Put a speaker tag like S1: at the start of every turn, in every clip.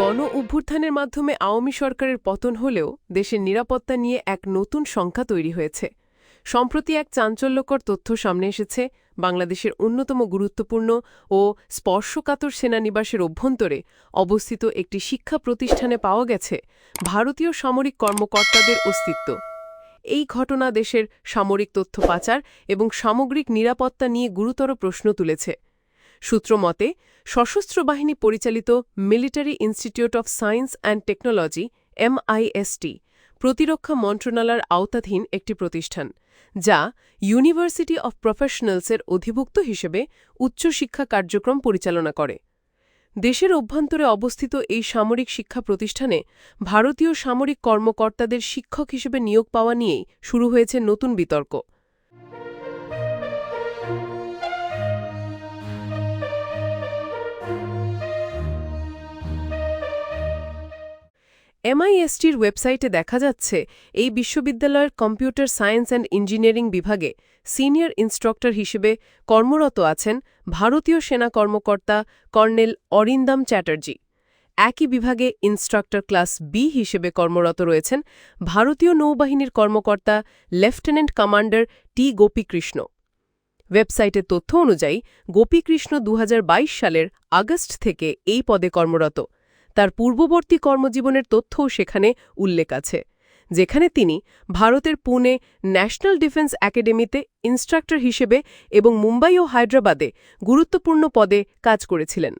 S1: গণ অভ্যুত্থানের মাধ্যমে আওয়ামী সরকারের পতন হলেও দেশের নিরাপত্তা নিয়ে এক নতুন সংখ্যা তৈরি হয়েছে সম্প্রতি এক চাঞ্চল্যকর তথ্য সামনে এসেছে বাংলাদেশের অন্যতম গুরুত্বপূর্ণ ও স্পর্শকাতর সেনানিবাসের অভ্যন্তরে অবস্থিত একটি শিক্ষা প্রতিষ্ঠানে পাওয়া গেছে ভারতীয় সামরিক কর্মকর্তাদের অস্তিত্ব এই ঘটনা দেশের সামরিক তথ্য পাচার এবং সামগ্রিক নিরাপত্তা নিয়ে গুরুতর প্রশ্ন তুলেছে সূত্রমতে সশস্ত্র বাহিনী পরিচালিত military institute of science and technology MIST প্রতিরক্ষা মন্ত্রণালয়ের আওতাধীন একটি প্রতিষ্ঠান যা ইউনিভার্সিটি অফ প্রফেশনালসের অধিভুক্ত হিসেবে উচ্চশিক্ষা কার্যক্রম পরিচালনা করে দেশের অভ্যন্তরে অবস্থিত এই সামরিক শিক্ষা প্রতিষ্ঠানে ভারতীয় সামরিক কর্মকর্তাদের শিক্ষক হিসেবে নিয়োগ পাওয়া নিয়েই শুরু হয়েছে নতুন বিতর্ক
S2: এমআইএসটির ওয়েবসাইটে দেখা যাচ্ছে এই বিশ্ববিদ্যালয়ের কম্পিউটার সায়েন্স অ্যান্ড ইঞ্জিনিয়ারিং বিভাগে সিনিয়র ইনস্ট্রাক্টর হিসেবে কর্মরত আছেন ভারতীয় সেনা কর্মকর্তা কর্নেল অরিন্দম চ্যাটার্জি একই বিভাগে ইনস্ট্রাক্টর ক্লাস বি হিসেবে কর্মরত রয়েছেন ভারতীয় নৌবাহিনীর কর্মকর্তা লেফটেন্যান্ট কমান্ডার টি গোপীকৃষ্ণ ওয়েবসাইটের তথ্য অনুযায়ী গোপীকৃষ্ণ দু সালের আগস্ট থেকে এই পদে কর্মরত তার পূর্ববর্তী কর্মজীবনের তথ্যও সেখানে উল্লেখ আছে যেখানে তিনি ভারতের পুনে ন্যাশনাল ডিফেন্স একাডেমিতে ইনস্ট্রাক্টর হিসেবে এবং মুম্বাই ও হায়দ্রাবাদে গুরুত্বপূর্ণ পদে কাজ করেছিলেন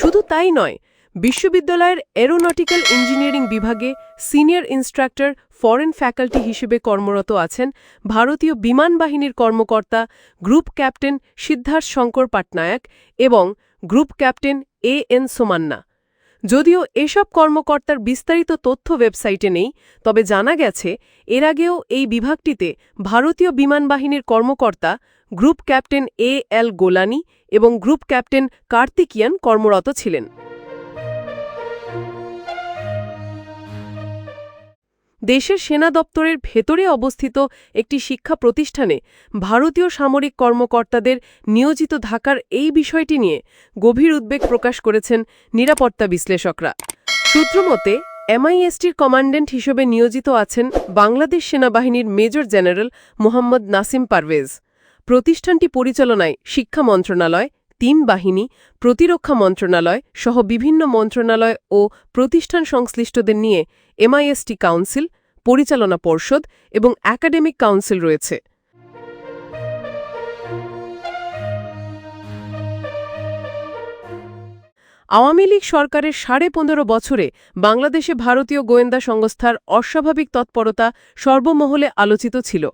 S2: শুধু তাই নয় বিশ্ববিদ্যালয়ের এরোনটিক্যাল ইঞ্জিনিয়ারিং বিভাগে সিনিয়র ইনস্ট্রাক্টর ফরেন ফ্যাকাল্টি হিসেবে কর্মরত আছেন ভারতীয় বিমান বাহিনীর কর্মকর্তা গ্রুপ ক্যাপ্টেন সিদ্ধার্থ শঙ্কর পাটনায়ক এবং group captain A N Somanna যদিও এসব কর্মকর্তার বিস্তারিত তথ্য ওয়েবসাইটে নেই তবে জানা গেছে এর আগেও এই বিভাগটিতে ভারতীয় বিমান বাহিনীর কর্মকর্তা group captain A L Golani এবং গ্রুপ ক্যাপ্টেন কার্তিকিয়ান কর্মরত ছিলেন দেশের সেনা দপ্তরের ভেতরে অবস্থিত একটি শিক্ষা প্রতিষ্ঠানে ভারতীয় সামরিক কর্মকর্তাদের নিয়োজিত থাকার এই বিষয়টি নিয়ে গভীর উদ্বেগ প্রকাশ করেছেন নিরাপত্তা বিশ্লেষকরা সূত্রমতে এমআইএসটির কমান্ডেন্ট হিসেবে নিয়োজিত আছেন বাংলাদেশ সেনাবাহিনীর মেজর জেনারেল মোহাম্মদ নাসিম পারভেজ প্রতিষ্ঠানটি পরিচালনায় শিক্ষা মন্ত্রণালয় তিন বাহিনী প্রতিরক্ষা মন্ত্রণালয় সহ বিভিন্ন মন্ত্রণালয় ও প্রতিষ্ঠান সংশ্লিষ্টদের নিয়ে এমআইএসটি কাউন্সিল পরিচালনা পর্ষদ এবং একাডেমিক কাউন্সিল রয়েছে
S3: আওয়ামী লীগ সরকারের সাড়ে পনেরো বছরে বাংলাদেশে ভারতীয় গোয়েন্দা সংস্থার অস্বাভাবিক তৎপরতা সর্বমহলে আলোচিত ছিল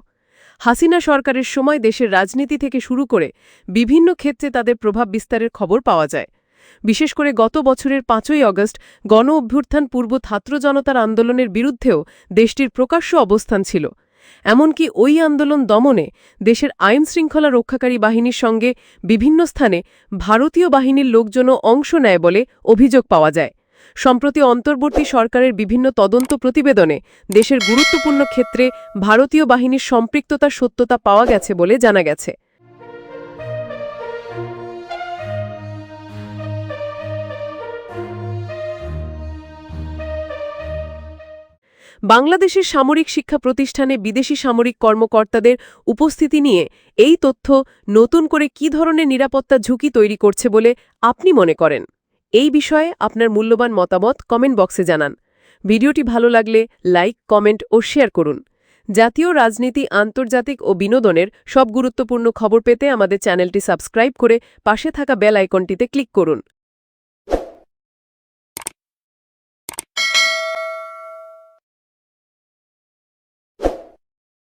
S3: হাসিনা সরকারের সময় দেশের রাজনীতি থেকে শুরু করে বিভিন্ন ক্ষেত্রে তাদের প্রভাব বিস্তারের খবর পাওয়া যায় বিশেষ করে গত বছরের পাঁচই অগস্ট গণ অভ্যুত্থান পূর্ব ছাত্র জনতার আন্দোলনের বিরুদ্ধেও দেশটির প্রকাশ্য অবস্থান ছিল এমনকি ওই আন্দোলন দমনে দেশের আইন শৃঙ্খলা রক্ষাকারী বাহিনীর সঙ্গে বিভিন্ন স্থানে ভারতীয় বাহিনীর লোকজনও অংশ নেয় বলে অভিযোগ পাওয়া যায় সম্প্রতি অন্তর্বর্তী সরকারের বিভিন্ন তদন্ত প্রতিবেদনে দেশের গুরুত্বপূর্ণ ক্ষেত্রে ভারতীয় বাহিনীর সম্পৃক্ততার সত্যতা পাওয়া গেছে বলে জানা গেছে বাংলাদেশের সামরিক শিক্ষা প্রতিষ্ঠানে বিদেশি সামরিক কর্মকর্তাদের উপস্থিতি নিয়ে এই তথ্য নতুন করে কি ধরনের নিরাপত্তা ঝুঁকি তৈরি করছে বলে আপনি মনে করেন এই বিষয়ে আপনার মূল্যবান মতামত কমেন্ট বক্সে জানান ভিডিওটি ভালো লাগলে লাইক কমেন্ট ও শেয়ার করুন জাতীয় রাজনীতি আন্তর্জাতিক ও বিনোদনের সব গুরুত্বপূর্ণ খবর পেতে আমাদের চ্যানেলটি সাবস্ক্রাইব করে পাশে থাকা বেল আইকনটিতে ক্লিক করুন